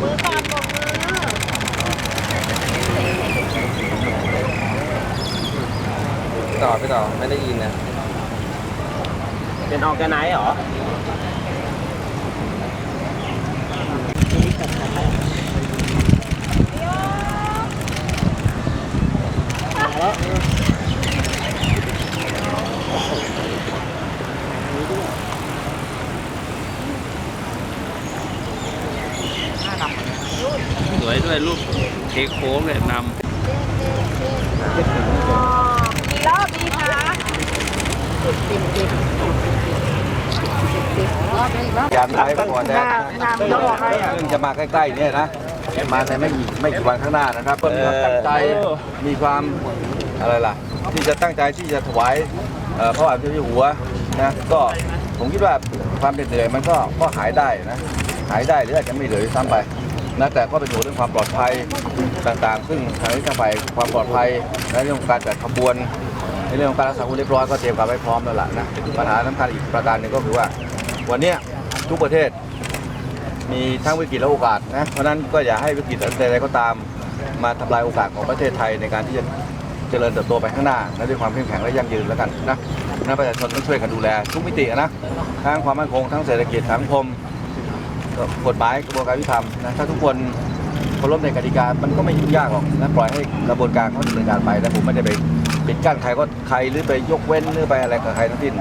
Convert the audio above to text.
มือก่อนปรบมือต่อไปต่อไม่ได้ยินนะเป็นออร์แกไนซ์เหรอ สวยด้วยรูปเค้กโค้งเลยนกี่รอบดีคะยามไทยก่อนนะซึ่งจะมาใกล้ๆเนี่ยนะ มาในไม่กี่ไม่กี่วันข้างหน้านะครับ เพื่อมีความตั้งใจมีความอะไรล่ะ ที่จะตั้งใจที่จะถวายเอ่อพระบาทสมเด็จพระเจ้าอยู่หัวนะก็ผมคิดว่าความเหน็ดเหนื่อยมันก็ก็หายได้นะ หายได้หรืออาจจะไม่เหลือด้วยซ้ำไป นะแต่ก็เป็นห่วงเรื่องความปลอดภัยต่างๆ ซึ่งทางนี้ทางฝ่ายความปลอดภัยและเรื่องของการจัดขบวนในเรื่องของการรักษาความเรียบร้อยก็เตรียมการไว้พร้อมแล้วล่ะนะปัญหาสำคัญอีกประการหนึ่งก็คือว่า วันนี้ทุกประเทศมีทั้งวิกฤตและโอกาสนะเพราะนั้นก็อย่าให้วิกฤตใดๆก็ตามมาทำลายโอกาสของประเทศไทยในการที่จะเจริญเติบโตไปข้างหน้าและด้วยความเข้มแข็งและยั่งยืนแล้วกันนะนะประชาชนต้องช่วยกันดูแลทุกมิตินะทั้งความมั่นคงทั้งเศรษฐกิจสังคม กฎหมายกระบวนการยุติธรรมนะถ้าทุกคนเคารพในกติกามันก็ไม่ยุ่งยากหรอกนะปล่อยให้กระบวนการเขาดำเนินการไปนะผมไม่ได้ไปปิดกั้นใครก็ใครหรือไปยกเว้นหรือไปอะไรกับใครทั้งสิ้น